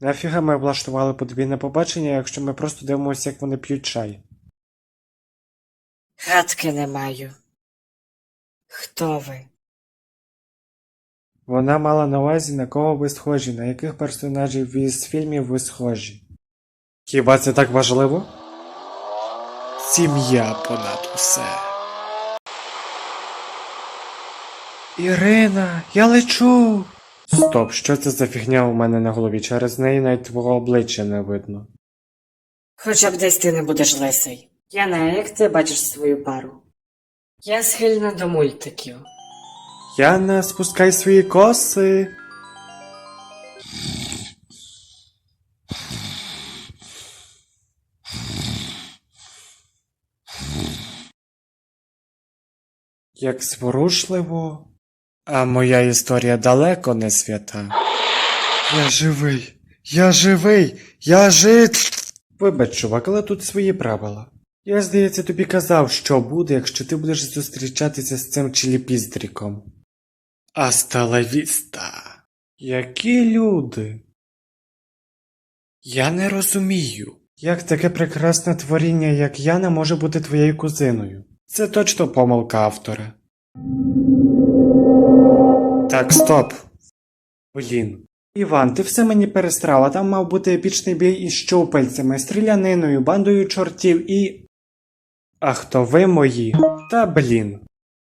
Нафіга ми влаштували подвійне побачення, якщо ми просто дивимося, як вони п'ють чай. Гадки не маю. Хто ви? Вона мала на увазі, на кого ви схожі, на яких персонажів із фільмів ви схожі. Хіба це так важливо? Сім'я понад усе. Ірина, я лечу. Стоп, що це за фігня у мене на голові? Через неї навіть твого обличчя не видно. Хоча б десь ти не будеш лисий. Яна, як ти бачиш свою пару? Я схильна до мультиків. Яна, спускай свої коси. Як зворушливо. А моя історія далеко не свята. Я живий. Я живий. Я жит. Вибач, чувак, але тут свої правила. Я, здається, тобі казав, що буде, якщо ти будеш зустрічатися з цим чиліпіздріком. Аста ла. Які люди? Я не розумію, як таке прекрасне творіння, як Яна, може бути твоєю кузиною. Це точно помилка автора. Так, стоп. Блін. Іван, ти все мені перестрала, там мав бути епічний бій із щупальцями, стріляниною, бандою чортів і. А хто ви мої? Та блін.